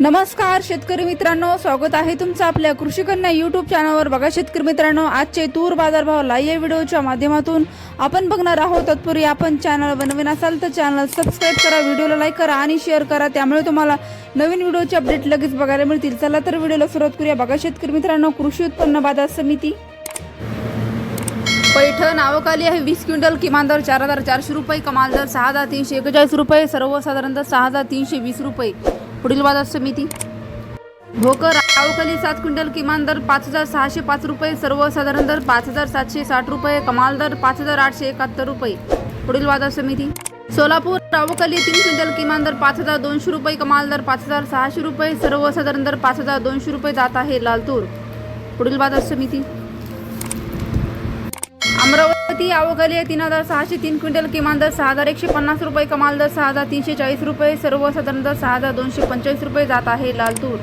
नमस्कार शेतकरी मित्रांनो. स्वागत आहे तुमचं आपल्या कृषी कन्या चॅनलवर बघा शेतकरी मित्रांनो आजचे तूर बाजारभाव लाईव्ह व्हिडिओच्या माध्यमातून आपण बघणार आहोत. तत्पूर्वी आपण चॅनल बनवीन असाल तर चॅनल सबस्क्राईब करा व्हिडिओला लाईक करा आणि शेअर करा. त्यामुळे तुम्हाला नवीन व्हिडिओचे अपडेट लगेच बघायला मिळतील. चला तर व्हिडिओला सुरुवात करूया. बघा शेतकरी मित्रांनो कृषी उत्पन्न बाजार समिती. पैठण आवकाली आहे. वीस क्विंटल किमान दर चार हजार चारशे रुपये कमाल दर सहा हजार तीनशे एकेचाळीस रुपये सर्वसाधारण दर सहा हजार तीनशे वीस रुपये. पुढील बाजार समिती. भोकर आवकली सात क्विंटल किमान दर पाच हजार सहाशे पाच रुपये सर्वसाधारण दर पाच हजार सातशे साठ रुपये कमाल दर पाच हजार आठशे एकाहत्तर रुपये. पुढील बाजार समिती. सोलापूर आवकली तीन क्विंटल किमान दर पाच हजार दोनशे रुपये कमाल दर पाच हजार सहाशे रुपये सर्वसाधारण दर पाच हजार दोनशे रुपये जात आहे लालतूर. पुढील बाजार समिती. अमरावती ती आवकाली आहे. तीन हजार सहाशे तीन क्विंटल किमान दर सहा हजार एकशे पन्नास रुपये कमाल दर सहा हजार तीनशे चाळीस रुपये सर्वसाधारण दर सहा हजार दोनशे पंचेचाळीस रुपये जात आहे लालतूर